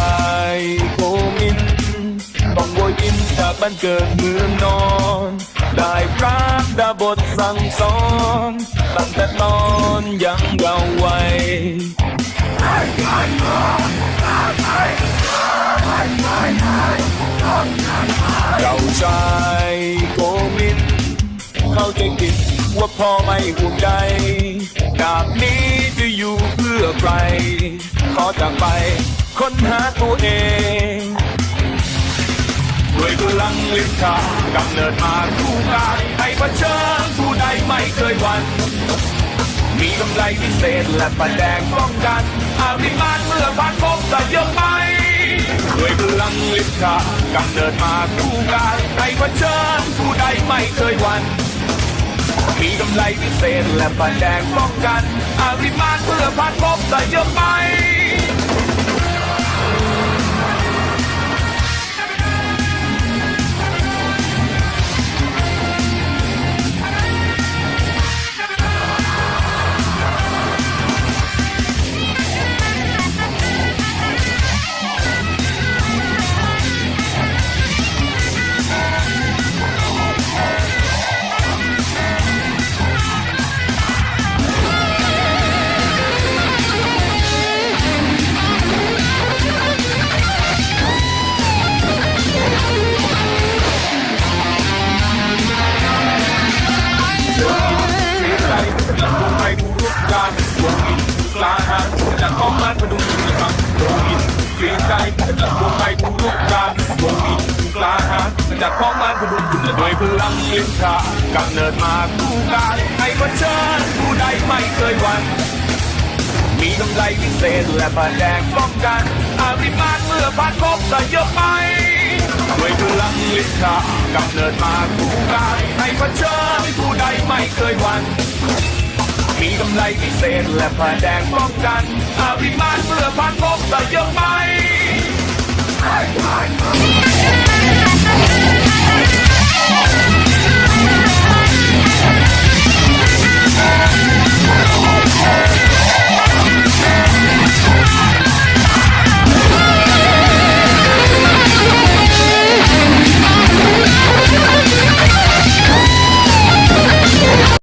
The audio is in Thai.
ายโกมินต้องโวยอินจากบ้านเกิดเมืองนอน ได้รักดาบทสั่งสอน ตั้งแต่ตอนยังเยาว์วัยเจ้าชายโกมิน เข้าใจผิดว่าพ่อไม่ห่วงใยดาบนี้จะอยู่เพื่อใครขอจากไป ค้นหาตัวเอง ด้วยพลังลิขากำเนิดมาคู่กายให้เผชิญผู้ใดไม่เคยหวั่นมีกำไรพิเศษและประแดงป้องกัน อาริมานเมื่อผ่านพบแต่ยอะไปด้วยพลังลิขากำเนิดมาคู่กายให้เผชิญผู้ใดไม่เคยหวั่นมีกำไรพิเศษและประแดงป้องกัน อาริมานเมื่อผ่านพบแต่ยอะไป จจะลงไปทุกการดวงอินกลาหารจะของมันพดุงด้วยพลังลิ้นชากำเนิดมาคู่กายให้เชิญผู้ใดไม่เคยหวั่นมีกำไรพิเศษและประแดงป้องกันอาริมานเมื่อผ่านพบแต่เยอะไปด้วยพลังลิขากำเนิดมาคู่กายให้เชิญผู้ใดไม่เคยหวั่นมีกำไรพิเศษและประแดงป้องกันอาริมานเมื่อผ่านพบแต่เยอะไป